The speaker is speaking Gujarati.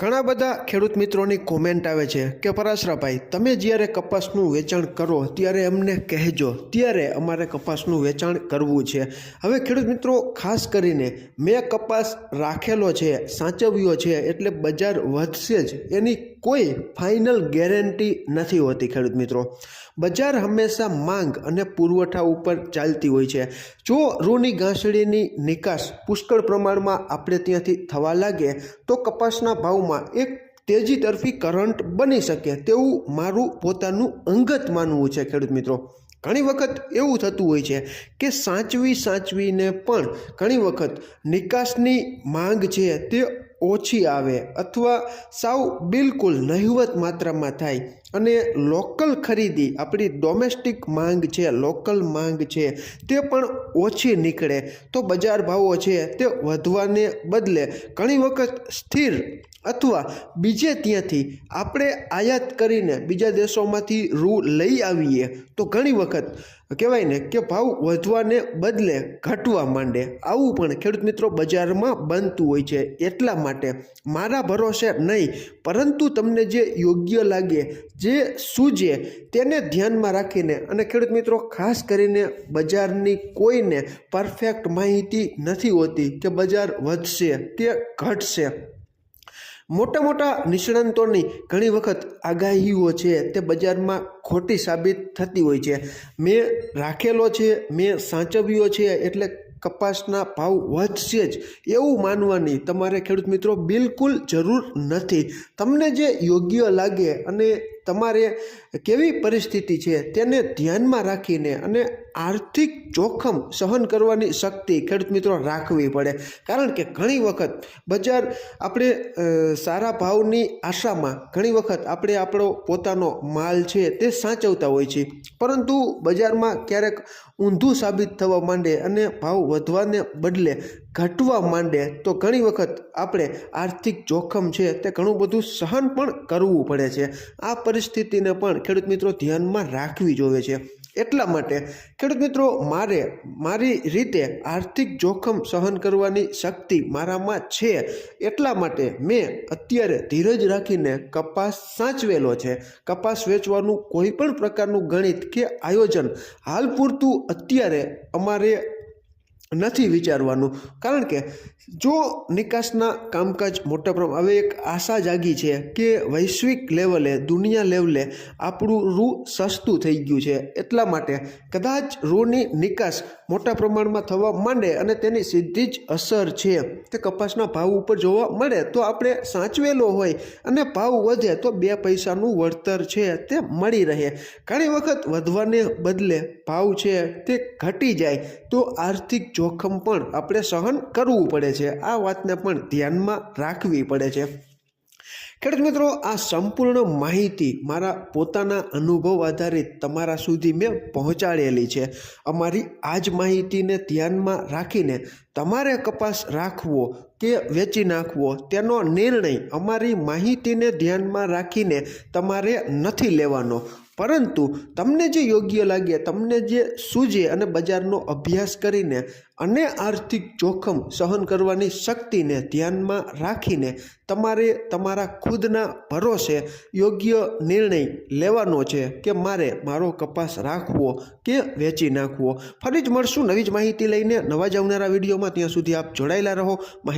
ઘણા બધા ખેડૂત મિત્રોની કોમેન્ટ આવે છે કે, પરાશરાભાઈ, તમે જ્યારે કપાસનું વેચાણ કરો ત્યારે અમને કહેજો, ત્યારે અમારે કપાસનું વેચાણ કરવું છે. હવે ખેડૂત મિત્રો, ખાસ કરીને મેં કપાસ રાખેલો છે, સાચવ્યો છે, એટલે બજાર વધશે જ. એની કોઈ ફાઇનલ ગેરંટી નથી હોતી ખેડૂત મિત્રો. બજાર હંમેશા માંગ અને પુરવઠા ઉપર ચાલતી હોય છે. જો રૂની ઘાસડીની નિકાસ પુષ્કળ પ્રમાણમાં આપણે ત્યાંથી થવા લાગે, તો કપાસના ભાવમાં એક તેજી તરફી કરંટ બની શકે તેવું મારું પોતાનું અંગત માનવું છે ખેડૂત મિત્રો. ઘણી વખત એવું થતું હોય છે કે સાચવી સાચવીને પણ ઘણી વખત નિકાસની માંગ છે તે ઓછી આવે અથવા સાવ બિલકુલ નહિવત માત્રામાં થાય અને લોકલ ખરીદી આપણી ડોમેસ્ટિક માંગ છે, લોકલ માંગ છે, તે પણ ઓછી નીકળે. તો બજાર ભાવો છે, તે વધવાને બદલે ઘણી વખત સ્થિર અથવા બીજે ત્યાંથી આપણે આયાત કરીને બીજા દેશોમાંથી રૂ લઈ આવીએ. તો ઘણી વખત કહેવાય ને કે ભાવ વધવાને બદલે ઘટવા માંડે. આવું પણ ખેડૂત મિત્રો બજારમાં બનતું હોય છે. એટલા માટે મારા ભરોસે નહીં, પરંતુ તમને જે યોગ્ય લાગે જે સૂજે તેને ધ્યાનમાં રાખીને અને ખેડૂત મિત્રો, ખાસ કરીને બજારની કોઈને પરફેક્ટ માહિતી નથી હોતી કે બજાર વધશે કે ઘટશે. મોટા મોટા નિષ્ણાંતોની ઘણી વખત આગાહીઓ છે તે બજારમાં ખોટી સાબિત થતી હોય છે. મેં રાખેલો છે, મેં સાચવ્યો છે એટલે કપાસના ભાવ વધશે જ એવું માનવાની તમારે ખેડૂત મિત્રો બિલકુલ જરૂર નથી. તમને જે યોગ્ય લાગે અને તમારે કેવી પરિસ્થિતિ છે તેને ધ્યાનમાં રાખીને અને આર્થિક જોખમ સહન કરવાની શક્તિ ખેડૂત મિત્રો રાખવી પડે. કારણ કે ઘણી વખત બજાર આપણે સારા ભાવની આશામાં ઘણી વખત આપણે આપણો પોતાનો માલ છે તે સાચવતા હોય છે. પરંતુ બજારમાં ક્યારેક ઊંધું સાબિત થવા માંડે અને ભાવ વધવાને બદલે ઘટવા માંડે તો ઘણી વખત આપણે આર્થિક જોખમ છે તે ઘણું બધું સહન પણ કરવું પડે છે. આ પરિસ્થિતિને પણ ખેડૂત મિત્રો ધ્યાનમાં રાખવી જોઈએ છે. એટલા માટે ખેડૂત મિત્રો, મારે, મારી રીતે આર્થિક જોખમ સહન કરવાની શક્તિ મારામાં છે. એટલા માટે મેં અત્યારે ધીરજ રાખીને કપાસ સાચવેલો છે. કપાસ વેચવાનું કોઈ પણ પ્રકારનું ગણિત કે આયોજન હાલ પૂરતું અત્યારે અમારે નથી વિચારવાનું. કારણ કે જો નિકાસના કામકાજ મોટા પ્રમાણ હવે એક આશા જાગી છે કે વૈશ્વિક લેવલે, દુનિયા લેવલે આપણું રૂ સસ્તું થઈ ગયું છે. એટલા માટે કદાચ રૂની નિકાસ મોટા પ્રમાણમાં થવા માંડે અને તેની સીધી જ અસર છે. તે કપાસના ભાવ ઉપર જોવા મળે તો આપણે સાચવેલો હોય અને ભાવ વધે તો બે પૈસાનું વળતર છે તે મળી રહે. ઘણી વખત વધવાને બદલે ભાવ છે તે ઘટી જાય તો આર્થિક જોખમ પણ આપણે સહન કરવું પડે છે. આ વાતને પણ ધ્યાનમાં રાખવી પડે છે. ખેડૂત મિત્રો, આ સંપૂર્ણ માહિતી મારા પોતાના અનુભવ આધારિત તમારા સુધી મેં પહોંચાડેલી છે. અમારી આ જ માહિતીને ધ્યાનમાં રાખીને તમારે કપાસ રાખવો કે વેચી નાખવો, તેનો નિર્ણય અમારી માહિતીને ધ્યાનમાં રાખીને તમારે નથી લેવાનો. પરંતુ તમને જે યોગ્ય લાગે, તમને જે સૂજે અને બજારનો અભ્યાસ કરીને અને આર્થિક જોખમ સહન કરવાની શક્તિને ધ્યાનમાં રાખીને તમારે તમારા ખુદના ભરોસે યોગ્ય નિર્ણય લેવાનો છે કે મારે મારો કપાસ રાખવો કે વેચી નાખવો. ફરી જ મળશું નવી જ માહિતી લઈને નવા જ આવનારા વિડીયોમાં. ત્યાં સુધી આપ જોડાયેલા રહો.